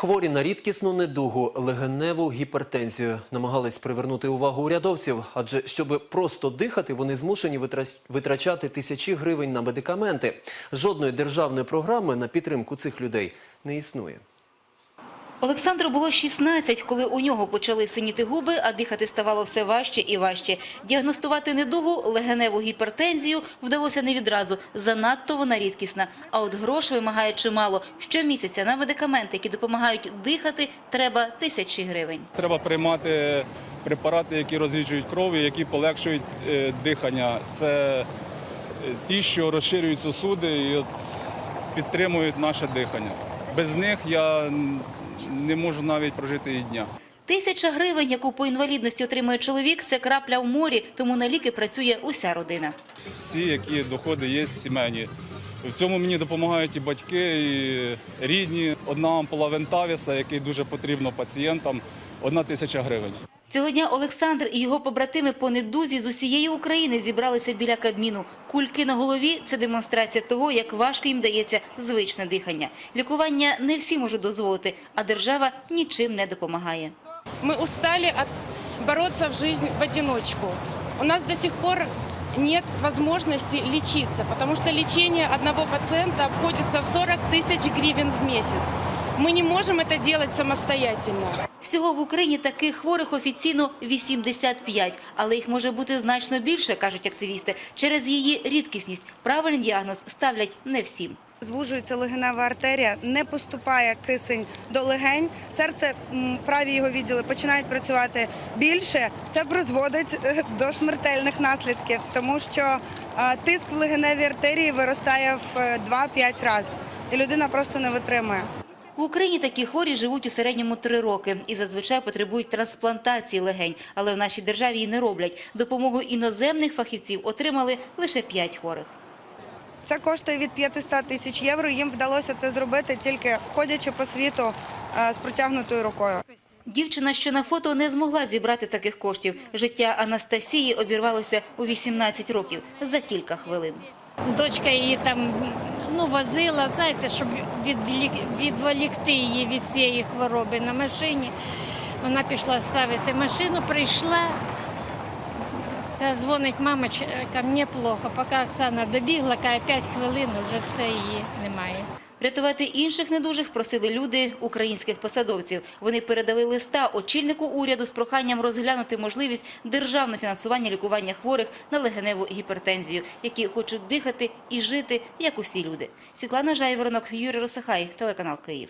Хворі на рідкісну недугу легеневу гіпертензію намагались привернути увагу урядовців, адже щоб просто дихати, вони змушені витра- витрачати тисячі гривень на медикаменти. Жодної державної програми на підтримку цих людей не існує. Олександру було 16, коли у нього почали синіти губи, а дихати ставало все важче і важче. Діагностувати недугу, легеневу гіпертензію вдалося не відразу. Занадто вона рідкісна. А от грошей вимагає чимало. Щомісяця на медикаменти, які допомагають дихати, треба тисячі гривень. Треба приймати препарати, які розріджують кров, і які полегшують е, дихання. Це е, ті, що розширюють сосуди і підтримують наше дихання. Без них я не можу навіть прожити і дня. Тисяча гривень, яку по інвалідності отримує чоловік, це крапля в морі, тому на ліки працює уся родина. Всі, які доходи є сімейні. В цьому мені допомагають і батьки, і рідні. Одна ампула вентавіса, який дуже потрібно пацієнтам, одна тисяча гривень. Цього дня Олександр і його побратими по недузі з усієї України зібралися біля Кабміну. Кульки на голові – це демонстрація того, як важко їм дається звичне дихання. Лікування не всі можуть дозволити, а держава нічим не допомагає. Мы устали от бороться в жизнь в одиночку. У нас до сих пор нет возможности лечиться, потому что лечение одного пациента обходится в 40 тысяч гривен в месяц. Мы не можем это делать самостоятельно. Всього в Україні таких хворих офіційно 85, але їх може бути значно більше, кажуть активісти. Через її рідкісність правильний діагноз ставлять не всім. Звужується легенева артерія, не поступає кисень до легень. Серце праві його відділи починають працювати більше. Це призводить е, до смертельних наслідків, тому що е, тиск в легеневій артерії виростає в е, 2-5 разів, і людина просто не витримує. В Україні такі хворі живуть у середньому три роки і зазвичай потребують трансплантації легень, але в нашій державі її не роблять. Допомогу іноземних фахівців отримали лише п'ять хворих. Це коштує від 500 тисяч євро. Їм вдалося це зробити тільки ходячи по світу е, з протягнутою рукою. Dівчина, що на фото, не змогла зібрати таких коштів. Життя Анастасії обірвалося у 18 років за кілька хвилин. Дочка її там ну, возила, знаєте, щоб відволікти її від цієї хвороби на машині. Вона пішла ставити машину, прийшла. Це дзвонить мама, мені плохо. Поки Оксана добігла, каже, 5 хвилин, вже все її немає. Рятувати інших недужих просили люди українських посадовців. Вони передали листа очільнику уряду з проханням розглянути можливість державного фінансування лікування хворих на легеневу гіпертензію, які хочуть дихати і жити, як усі люди. Світлана Жайворонок, Юрій Росахай, телеканал Київ.